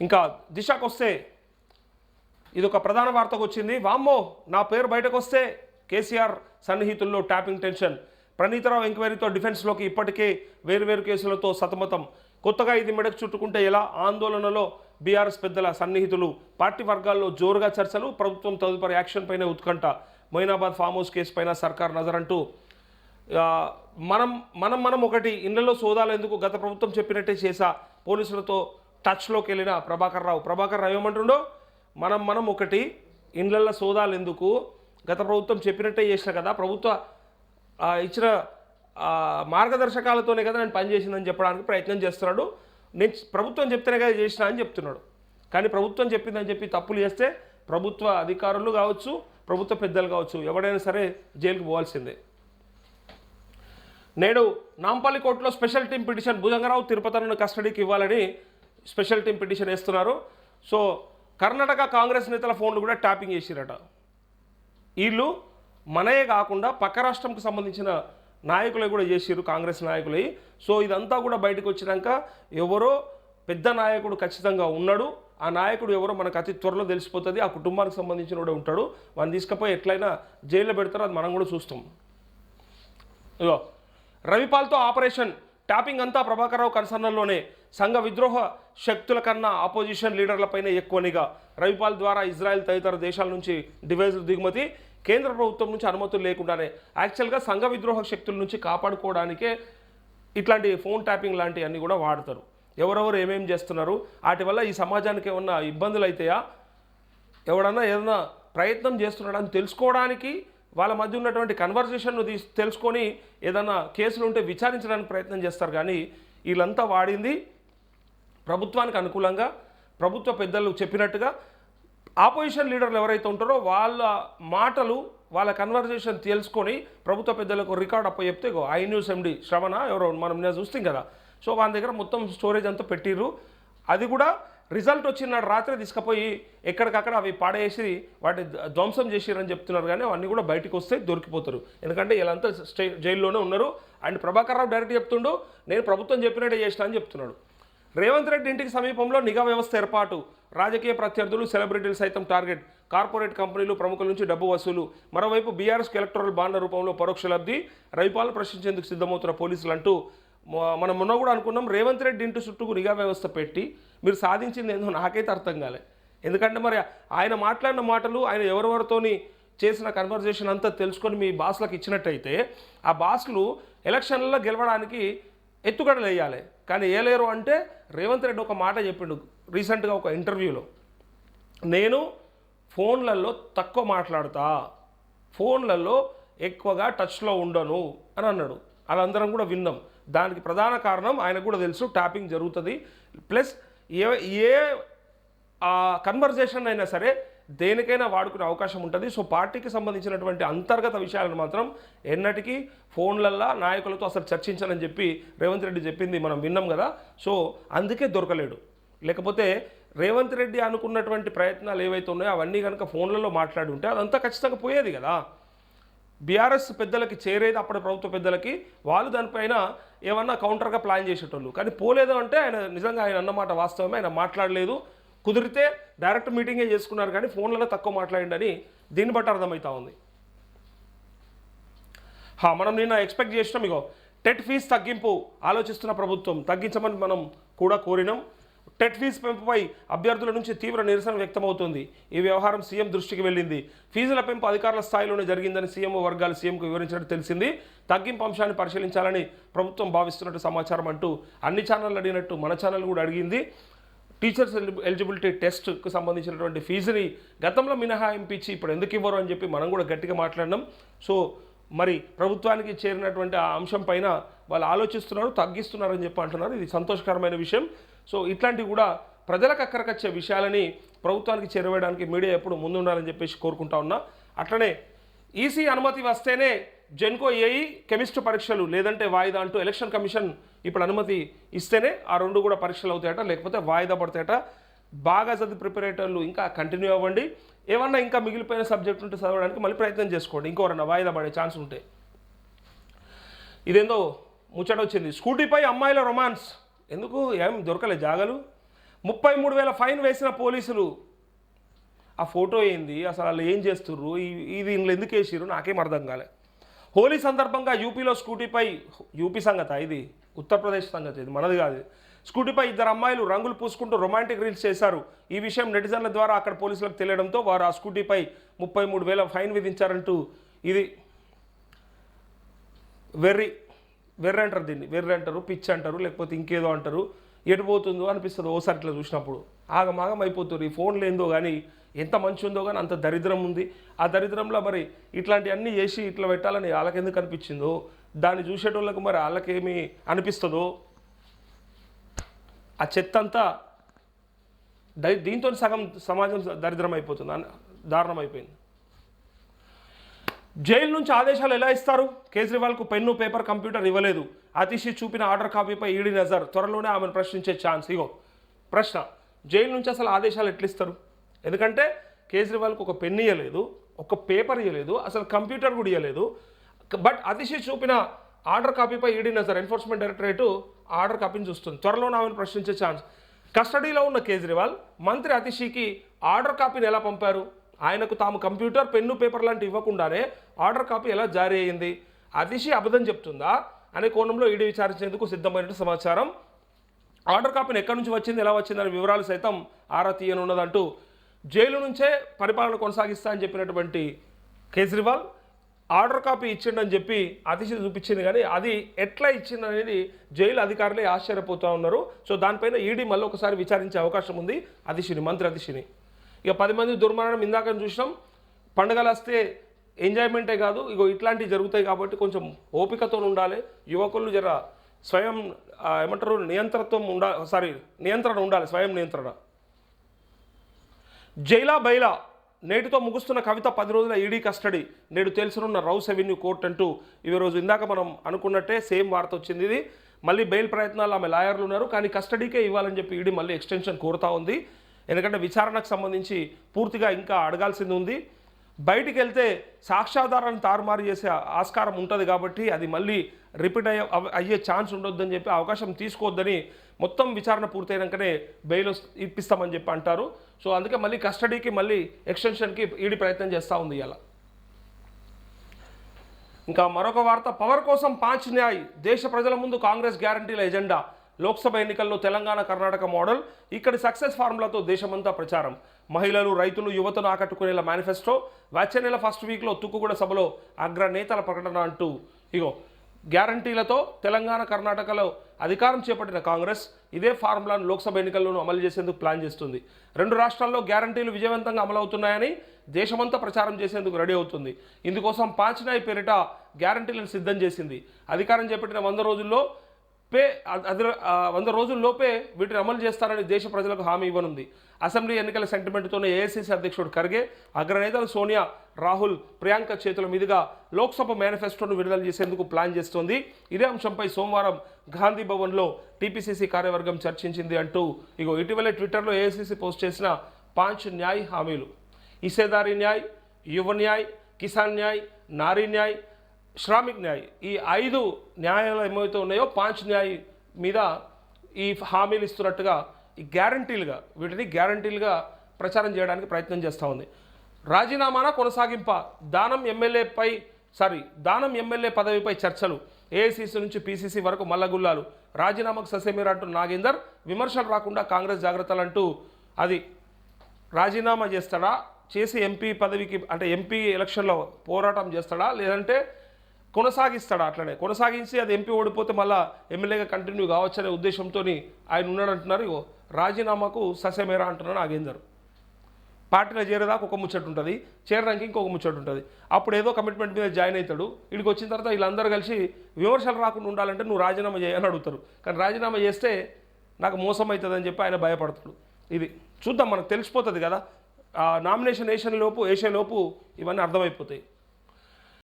ఇంకా దిశకు వస్తే ఇది ఒక ప్రధాన వార్తకు వచ్చింది. వామ్మో నా పేరు బయటకు వస్తే కేసీఆర్ సన్నిహితుల్లో ట్యాపింగ్ టెన్షన్. ప్రణీతరావు ఎంక్వైరీతో డిఫెన్స్లోకి ఇప్పటికే వేరువేరు కేసులతో సతమతం. కొత్తగా ఇది మెడకు చుట్టుకుంటే ఎలా? ఆందోళనలో బీఆర్ఎస్ పెద్దల సన్నిహితులు. పార్టీ వర్గాల్లో జోరుగా చర్చలు ప్రభుత్వం తదుపరి యాక్షన్ పైన ఉత్కంఠ. మొయినాబాద్ ఫామ్ హౌస్ కేసు పైన సర్కార్ నజరంటూ మనం మనం మనం ఒకటి ఇళ్ళలో సోదాలు ఎందుకు గత ప్రభుత్వం చెప్పినట్టే చేసా పోలీసులతో టచ్లోకి వెళ్ళిన ప్రభాకర్ రావు. ప్రభాకర్ రావు ఏమంటుండో మనం మనం ఒకటి ఇండ్లల్లో సోదాలు ఎందుకు? గత ప్రభుత్వం చెప్పినట్టే చేసిన కదా ప్రభుత్వ ఇచ్చిన మార్గదర్శకాలతోనే కదా నేను పనిచేసిందని చెప్పడానికి ప్రయత్నం చేస్తున్నాడు. నేను ప్రభుత్వం చెప్తేనే కదా చేసిన అని చెప్తున్నాడు. కానీ ప్రభుత్వం చెప్పిందని చెప్పి తప్పులు చేస్తే ప్రభుత్వ అధికారులు కావచ్చు ప్రభుత్వ పెద్దలు కావచ్చు ఎవడైనా సరే జైలుకు పోవాల్సిందే. నేడు నాంపల్లి కోర్టులో స్పెషల్ టీం పిటిషన్ భుజంగరావు తిరుపతిను కస్టడీకి ఇవ్వాలని స్పెషల్ టీం పిటిషన్ వేస్తున్నారు. సో కర్ణాటక కాంగ్రెస్ నేతల ఫోన్లు కూడా ట్యాపింగ్ చేసిరట. వీళ్ళు మనయే కాకుండా పక్క రాష్ట్రంకి సంబంధించిన నాయకులే కూడా చేసిరు కాంగ్రెస్ నాయకులే. సో ఇదంతా కూడా బయటకు వచ్చినాక ఎవరో పెద్ద నాయకుడు ఖచ్చితంగా ఉన్నాడు. ఆ నాయకుడు ఎవరో మనకు అతి త్వరలో తెలిసిపోతుంది. ఆ కుటుంబానికి సంబంధించిన కూడా ఉంటాడు. వాడిని తీసుకుపోయి ఎట్లయినా జైల్లో పెడతారో అది మనం కూడా చూస్తాం. ఇగో రవిపాల్తో ఆపరేషన్. ట్యాపింగ్ అంతా ప్రభాకరరావు కన్సర్నల్లోనే. సంఘ విద్రోహ శక్తుల కన్నా ఆపోజిషన్ లీడర్లపైనే ఎక్కువనిగా రవిపాల్ ద్వారా ఇజ్రాయెల్ తదితర దేశాల నుంచి డివైజులు దిగుమతి కేంద్ర ప్రభుత్వం నుంచి అనుమతులు లేకుండానే యాక్చువల్గా సంఘ విద్రోహ శక్తుల నుంచి కాపాడుకోవడానికే ఇట్లాంటి ఫోన్ ట్యాపింగ్ లాంటివన్నీ కూడా వాడతారు. ఎవరెవరు ఏమేం చేస్తున్నారు వాటి వల్ల ఈ సమాజానికి ఏమన్నా ఇబ్బందులు అవుతాయా ఎవడన్నా ఏదైనా ప్రయత్నం చేస్తున్నాడని తెలుసుకోవడానికి వాళ్ళ మధ్య ఉన్నటువంటి కన్వర్జేషన్ను తీసి తెలుసుకొని ఏదైనా కేసులు ఉంటే విచారించడానికి ప్రయత్నం చేస్తారు కానీ వీళ్ళంతా వాడింది ప్రభుత్వానికి అనుకూలంగా ప్రభుత్వ పెద్దలు చెప్పినట్టుగా ఆపోజిషన్ లీడర్లు ఎవరైతే ఉంటారో వాళ్ళ మాటలు వాళ్ళ కన్వర్జేషన్ తెలుసుకొని ప్రభుత్వ పెద్దలకు రికార్డ్ అప్ప చెప్తే ఐ న్యూస్ ఎండి శ్రవణ ఎవరో మనం నేను చూస్తాం కదా. సో వాళ్ళ దగ్గర మొత్తం స్టోరేజ్ అంతా పెట్టిర్రు. అది కూడా రిజల్ట్ వచ్చినాడు రాత్రి తీసుకుపోయి ఎక్కడికక్కడ అవి పాడేసి వాటి ధ్వంసం చేసిరని చెప్తున్నారు కానీ అవన్నీ కూడా బయటకు వస్తే దొరికిపోతారు. ఎందుకంటే వీళ్ళంతా స్టే జైల్లోనే ఉన్నారు. అండ్ ప్రభాకర్ రావు డైరెక్ట్ చెప్తుండు నేను ప్రభుత్వం చెప్పినట్టే చేసిన అని చెప్తున్నాడు. రేవంత్ రెడ్డి ఇంటికి సమీపంలో నిఘా వ్యవస్థ ఏర్పాటు. రాజకీయ ప్రత్యర్థులు సెలబ్రిటీలు సైతం టార్గెట్. కార్పొరేట్ కంపెనీలు ప్రముఖుల నుంచి డబ్బు వసూలు. మరోవైపు బీఆర్ఎస్కి ఎలక్టోరల్ బాండ్ల రూపంలో పరోక్ష లబ్ధి. రవిపాలను ప్రశ్నించేందుకు సిద్ధమవుతున్న పోలీసులు అంటూ మనం మొన్న కూడా అనుకున్నాం రేవంత్ రెడ్డి ఇంటి చుట్టూ నిఘా వ్యవస్థ పెట్టి మీరు సాధించింది ఏందో నాకైతే అర్థం కాలే. ఎందుకంటే మరి ఆయన మాట్లాడిన మాటలు ఆయన ఎవరెవరితోని చేసిన కన్వర్జేషన్ అంతా తెలుసుకొని మీ బాస్లకు ఇచ్చినట్టయితే ఆ బాస్లు ఎలక్షన్లలో గెలవడానికి ఎత్తుగడలు వేయాలి కానీ ఏ లేరు అంటే రేవంత్ రెడ్డి ఒక మాట చెప్పిండు రీసెంట్గా ఒక ఇంటర్వ్యూలో. నేను ఫోన్లలో తక్కువ మాట్లాడతా ఫోన్లలో ఎక్కువగా టచ్లో ఉండను అని అన్నాడు. వాళ్ళందరం కూడా విన్నాం. దానికి ప్రధాన కారణం ఆయనకు కూడా తెలుసు ట్యాపింగ్ జరుగుతుంది. ప్లస్ ఏ ఏ కన్వర్జేషన్ అయినా సరే దేనికైనా వాడుకునే అవకాశం ఉంటుంది. సో పార్టీకి సంబంధించినటువంటి అంతర్గత విషయాలను మాత్రం ఎన్నటికీ ఫోన్లల్లో నాయకులతో అసలు చర్చించాలని చెప్పి రేవంత్ రెడ్డి చెప్పింది మనం విన్నాం కదా. సో అందుకే దొరకలేడు. లేకపోతే రేవంత్ రెడ్డి అనుకున్నటువంటి ప్రయత్నాలు ఏవైతే ఉన్నాయో అవన్నీ కనుక ఫోన్లలో మాట్లాడి ఉంటే అదంతా ఖచ్చితంగా పోయేది కదా. బీఆర్ఎస్ పెద్దలకి చేరేది అప్పటి ప్రభుత్వ పెద్దలకి వాళ్ళు దానిపైన ఏమన్నా కౌంటర్గా ప్లాన్ చేసేటోళ్ళు. కానీ పోలేదు అంటే ఆయన నిజంగా ఆయన అన్నమాట వాస్తవమే. ఆయన మాట్లాడలేదు. కుదిరితే డైరెక్ట్ మీటింగే చేసుకున్నారు కానీ ఫోన్లలో తక్కువ మాట్లాడిండని దీన్ని బట్టి అర్థమవుతా ఉంది. హా, మనం నిన్న ఎక్స్పెక్ట్ చేసినాం ఇగో టెట్ ఫీజు తగ్గింపు ఆలోచిస్తున్న ప్రభుత్వం తగ్గించమని మనం కూడా కోరినాం. టెట్ ఫీజు పెంపుపై అభ్యర్థుల నుంచి తీవ్ర నిరసన వ్యక్తమవుతోంది. ఈ వ్యవహారం సీఎం దృష్టికి వెళ్ళింది. ఫీజుల పెంపు అధికారుల స్థాయిలోనే జరిగిందని సీఎం వర్గాలు సీఎంకు వివరించినట్టు తెలిసింది. తగ్గింపు అంశాన్ని పరిశీలించాలని ప్రభుత్వం భావిస్తున్నట్టు సమాచారం అంటూ అన్ని ఛానళ్ళు అడిగినట్టు మన ఛానల్ కూడా అడిగింది. టీచర్స్ ఎలిజిబిలిటీ టెస్ట్కు సంబంధించినటువంటి ఫీజుని గతంలో మినహాయింపించి ఇప్పుడు ఎందుకు ఇవ్వరు అని చెప్పి మనం కూడా గట్టిగా మాట్లాడినాం. సో మరి ప్రభుత్వానికి చేరినటువంటి ఆ అంశం పైన వాళ్ళు ఆలోచిస్తున్నారు తగ్గిస్తున్నారని చెప్పి అంటున్నారు. ఇది సంతోషకరమైన విషయం. సో ఇట్లాంటివి కూడా ప్రజలకు అక్కడికొచ్చే విషయాలని ప్రభుత్వానికి చేరవేయడానికి మీడియా ఎప్పుడు ముందుండాలని చెప్పేసి కోరుకుంటా ఉన్నా. అట్లనే ఈసీ అనుమతి వస్తేనే జెన్కో ఏఐ కెమిస్ట్ పరీక్షలు లేదంటే వాయిదా అంటూ ఎలక్షన్ కమిషన్ ఇప్పుడు అనుమతి ఇస్తేనే ఆ రెండు కూడా పరీక్షలు అవుతాయట లేకపోతే వాయిదా పడతాయట. బాగా చదివి ప్రిపరేటర్లు ఇంకా కంటిన్యూ అవ్వండి. ఏమన్నా ఇంకా మిగిలిపోయిన సబ్జెక్ట్ ఉంటే చదవడానికి మళ్ళీ ప్రయత్నం చేసుకోండి. ఇంకోరన్నా వాయిదా పడే ఛాన్స్ ఉంటే. ఇదేందో ముచ్చట వచ్చింది. స్కూటీపై అమ్మాయిల రొమాన్స్ ఎందుకు? ఏం దొరకలే జాగలు. ముప్పై మూడు వేల ఫైన్ వేసిన పోలీసులు. ఆ ఫోటో ఏంది? అసలు వాళ్ళు ఏం చేస్తుర్రు? ఈ- ఇది ఇందులో ఎందుకు వేసిర్రు? నాకేం అర్థం కాలే. హోలీ సందర్భంగా యూపీలో స్కూటీపై యూపీ సంగత ఇది ఉత్తరప్రదేశ్ సంగతి ఇది మనది కాదు. స్కూటీపై ఇద్దరు అమ్మాయిలు రంగులు పూసుకుంటూ రొమాంటిక్ రీల్స్ చేశారు. ఈ విషయం నెటిజన్ల ద్వారా అక్కడ పోలీసులకు తెలియడంతో వారు ఆ స్కూటీపై ముప్పై మూడు వేల ఫైన్ విధించారంటూ ఇది వెర్రి వెర్రి అంటారు దీన్ని వెర్రి అంటారు పిచ్ అంటారు లేకపోతే ఇంకేదో అంటారు. ఎటు పోతుందో అనిపిస్తుంది ఓసారి ఇట్లా చూసినప్పుడు. ఆగమాగం అయిపోతుంది. ఈ ఫోన్లు ఏందో కానీ ఎంత మంచి ఉందో కానీ అంత దరిద్రం ఉంది. ఆ దరిద్రంలో మరి ఇట్లాంటివన్నీ చేసి ఇట్లా పెట్టాలని వాళ్ళకి ఎందుకు అనిపించిందో? దాన్ని చూసేటోళ్ళకి మరి వాళ్ళకేమి అనిపిస్తుందో? ఆ చెత్త అంతా దీంతో సగం సమాజం దరిద్రం అయిపోతుంది అన్- దారుణం అయిపోయింది జైలు నుంచి ఆదేశాలు ఎలా ఇస్తారు? కేజ్రీవాల్కు పెన్ను పేపర్ కంప్యూటర్ ఇవ్వలేదు. అతిషి చూపిన ఆర్డర్ కాపీపై ఈడీ నజర్. త్వరలోనే ఆమెను ప్రశ్నించే ఛాన్స్. ఇగో ప్రశ్న. జైలు నుంచి అసలు ఆదేశాలు ఎట్లా ఇస్తారు ఎందుకంటే కేజ్రీవాల్కు ఒక పెన్ ఇవ్వలేదు ఒక పేపర్ ఇవ్వలేదు అసలు కంప్యూటర్ కూడా ఇవ్వలేదు బట్ అతిశి చూపిన order కాపీపై ED sir enforcement directorate order కాపీని చూస్తుంది. త్వరలోనే ఆమెను ప్రశ్నించే ఛాన్స్. కస్టడీలో ఉన్న కేజ్రీవాల్ మంత్రి అతిశికి ఆర్డర్ కాపీని ఎలా పంపారు? ఆయనకు తాము కంప్యూటర్ పెన్ను పేపర్ లాంటివి ఇవ్వకుండానే ఆర్డర్ కాపీ ఎలా జారీ అయ్యింది? అతిశి అబద్ధం చెప్తుందా? అనే కోణంలో ఈడీ విచారించేందుకు సిద్ధమైన సమాచారం. ఆర్డర్ కాపీని ఎక్కడి నుంచి వచ్చింది ఎలా వచ్చింది అనే వివరాలు సైతం ఆరా తీయనున్నదంటూ జైలు నుంచే పరిపాలన కొనసాగిస్తా అని చెప్పినటువంటి కేజ్రీవాల్ ఆర్డర్ కాపీ ఇచ్చిండని చెప్పి అతిశి చూపించింది కానీ అది ఎట్లా ఇచ్చింది అనేది జైలు అధికారులే ఆశ్చర్యపోతూ ఉన్నారు. సో దానిపైన ఈడీ మళ్ళీ ఒకసారి విచారించే అవకాశం ఉంది. అతిశిని మంత్రి అతిశిని ఇక పది మంది దుర్మరణం ఇందాక చూసినాం. పండుగలు వస్తే ఎంజాయ్మెంటే కాదు ఇగో ఇట్లాంటివి జరుగుతాయి కాబట్టి కొంచెం ఓపికతో ఉండాలి. యువకులు జర స్వయం ఏమంటారు నియంత్రణత్వం ఉండాలి సారీ నియంత్రణ ఉండాలి స్వయం నియంత్రణ. జైలా బైలా నేటితో ముగుస్తున్న కవిత పది రోజుల ఈడీ కస్టడీ. నేడు తెలుసునున్న రౌస్ అవెన్యూ కోర్ట్ అంటూ ఇవి రోజు ఇందాక మనం అనుకున్నట్టే సేమ్ వార్త వచ్చింది ఇది. మళ్ళీ బెయిల్ ప్రయత్నాలు ఆమె లాయర్లు ఉన్నారు. కానీ కస్టడీకే ఇవ్వాలని చెప్పి ఈడీ మళ్ళీ ఎక్స్టెన్షన్ కోరుతా ఉంది. ఎందుకంటే విచారణకు సంబంధించి పూర్తిగా ఇంకా అడగాల్సింది ఉంది. బయటికి వెళ్తే సాక్ష్యాధారాన్ని తారుమారు చేసే ఆస్కారం ఉంటుంది కాబట్టి అది మళ్ళీ రిపీట్ అయ్యే అయ్యే ఛాన్స్ ఉండొద్దని చెప్పి అవకాశం తీసుకోవద్దని మొత్తం విచారణ పూర్తయినాకనే బెయిల్ ఇప్పిస్తామని చెప్పి అంటారు. సో అందుకే మళ్ళీ కస్టడీకి మళ్ళీ ఎక్స్టెన్షన్కి ఈడి ప్రయత్నం చేస్తూ ఉంది ఇలా ఇంకా మరొక వార్త పవర్ కోసం పాంచ్ న్యాయ్ దేశ ప్రజల ముందు కాంగ్రెస్ గ్యారంటీల ఎజెండా లోక్సభ ఎన్నికల్లో తెలంగాణ కర్ణాటక మోడల్ ఇక్కడి సక్సెస్ ఫార్ములాతో దేశమంతా ప్రచారం. మహిళలు రైతులు యువతను ఆకట్టుకునేలా మేనిఫెస్టో వచ్చే నెల ఫస్ట్ వీక్లో తుక్కుగూడ సభలో అగ్రనేతల ప్రకటన అంటూ ఇగో గ్యారంటీలతో తెలంగాణ కర్ణాటకలో అధికారం చేపట్టిన కాంగ్రెస్ ఇదే ఫార్ములాను లోక్సభ ఎన్నికల్లోనూ అమలు చేసేందుకు ప్లాన్ చేస్తుంది. రెండు రాష్ట్రాల్లో గ్యారంటీలు విజయవంతంగా అమలవుతున్నాయని దేశమంతా ప్రచారం చేసేందుకు రెడీ అవుతుంది. ఇందుకోసం పాంచనాయ్ పేరిట గ్యారంటీలను సిద్ధం చేసింది. అధికారం చేపట్టిన వంద రోజుల్లో పే అ- అది వంద రోజుల్లోపే వీటిని అమలు చేస్తారని దేశ ప్రజలకు హామీ ఇవ్వనుంది. అసెంబ్లీ ఎన్నికల సెంటిమెంట్తోనే ఏఐసీసీ అధ్యక్షుడు ఖర్గే అగ్రనేతలు సోనియా రాహుల్ ప్రియాంక చేతుల మీదుగా లోక్సభ మేనిఫెస్టోను విడుదల చేసేందుకు ప్లాన్ చేస్తోంది. ఇదే అంశంపై సోమవారం గాంధీ భవన్లో టీపీసీసీ కార్యవర్గం చర్చించింది అంటూ ఇగో ఇటీవలే ట్విట్టర్లో ఏఐసీసీ పోస్ట్ చేసిన పాంచ్ న్యాయ్ హామీలు. ఇసేదారి న్యాయ్ యువ న్యాయ్ కిసాన్ న్యాయ్ నారీ న్యాయ్ శ్రామిక్ న్యాయ్ ఈ ఐదు న్యాయాలు ఏమైతే ఉన్నాయో పాంచ్ న్యాయ్ మీద ఈ హామీలు ఇస్తున్నట్టుగా ఈ గ్యారంటీలుగా వీటిని గ్యారంటీలుగా ప్రచారం చేయడానికి ప్రయత్నం చేస్తూ ఉంది. రాజీనామాన కొనసాగింప? దానం ఎమ్మెల్యేపై సారీ దానం ఎమ్మెల్యే పదవిపై చర్చలు. ఏఐసీసీ నుంచి పీసీసీ వరకు మల్లగుల్లాలు. రాజీనామాకు ససేమీర అంటూ నాగేందర్ విమర్శలు రాకుండా కాంగ్రెస్ జాగ్రత్తలు అంటూ అది రాజీనామా చేస్తాడా? చేసి ఎంపీ పదవికి అంటే ఎంపీ ఎలక్షన్లో పోరాటం చేస్తాడా? లేదంటే కొనసాగిస్తాడు అట్లనే? కొనసాగించి అది ఎంపీ ఓడిపోతే మళ్ళా ఎమ్మెల్యేగా కంటిన్యూ కావచ్చనే ఉద్దేశంతో ఆయన ఉన్నాడు అంటున్నారు ఇగో రాజీనామాకు ససేమేరా అంటున్నాడు నాగేందర్. పార్టీలో చేరేదాకా ఒక ముచ్చట ఉంటుంది చేరడానికి ఇంకొక ముచ్చట ఉంటుంది. అప్పుడు ఏదో కమిట్మెంట్ మీద జాయిన్ అవుతాడు ఇక్కడికి వచ్చిన తర్వాత వీళ్ళందరూ కలిసి విమర్శలు రాకుండా ఉండాలంటే నువ్వు రాజీనామా చేయని అడుగుతారు. కానీ రాజీనామా చేస్తే నాకు మోసం అవుతుందని చెప్పి ఆయన భయపడతాడు. ఇది చూద్దాం మనకు తెలిసిపోతుంది కదా. నామినేషన్ వేసిన లోపు వేసే లోపు ఇవన్నీ అర్థమైపోతాయి.